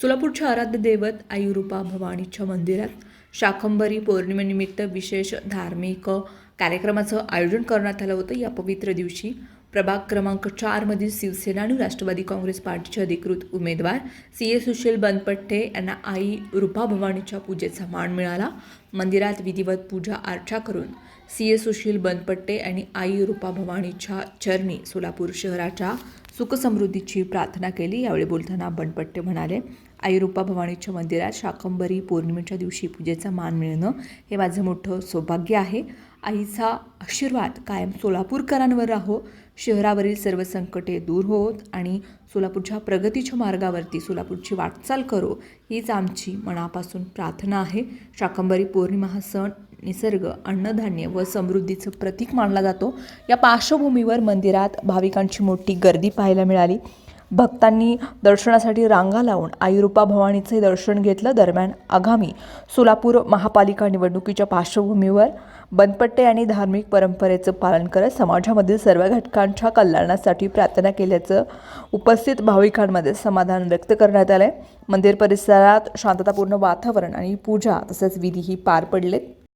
सोलापूरच्या आराध्य दैवत आयुरूपा भवानीच्या मंदिरात शाकंभरी पौर्णिमेनिमित्त विशेष धार्मिक कार्यक्रमाचं आयोजन करण्यात आलं होतं. या पवित्र दिवशी प्रभाग क्रमांक चारमधील शिवसेना आणि राष्ट्रवादी काँग्रेस पार्टीचे अधिकृत उमेदवार सी. ए. सुशील बनपट्टे यांना आई रूपा भवानीच्या पूजेचा मान मिळाला. मंदिरात विधिवत पूजा अर्चा करून सी. ए. सुशील बनपट्टे आणि आई रूपा भवानीच्या चरणी सोलापूर शहराच्या सुखसमृद्धीची प्रार्थना केली. यावेळी बोलताना बनपट्टे म्हणाले आई रूपा भवानीच्या मंदिरात शाकंभरी पौर्णिमेच्या दिवशी पूजेचा मान मिळणं हे माझं मोठं सौभाग्य आहे. आईचा आशीर्वाद कायम सोलापूरकरांवर राहो. शहरावरील सर्व संकटे दूर होत आणि सोलापूरच्या प्रगतीच्या मार्गावरती सोलापूरची वाटचाल करो. हीच आमची मनापासून प्रार्थना आहे. शाकंभरी पौर्णिमा हा सण निसर्ग अन्नधान्य व समृद्धीचं प्रतीक मानला जातो. या पार्श्वभूमीवर मंदिरात भाविकांची मोठी गर्दी पाहायला मिळाली. भक्तांनी दर्शनासाठी रांगा लावून आईरूपा भवानीचे दर्शन घेतलं. दरम्यान आगामी सोलापूर महापालिका निवडणुकीच्या पार्श्वभूमीवर बनपट्टे आणि धार्मिक परंपरेचं पालन करत समाजामधील सर्व घटकांच्या कल्याणासाठी प्रार्थना केल्याचं उपस्थित भाविकांमध्ये समाधान व्यक्त करण्यात आलंय. मंदिर परिसरात शांततापूर्ण वातावरण आणि पूजा तसेच विधीही पार पडलेत.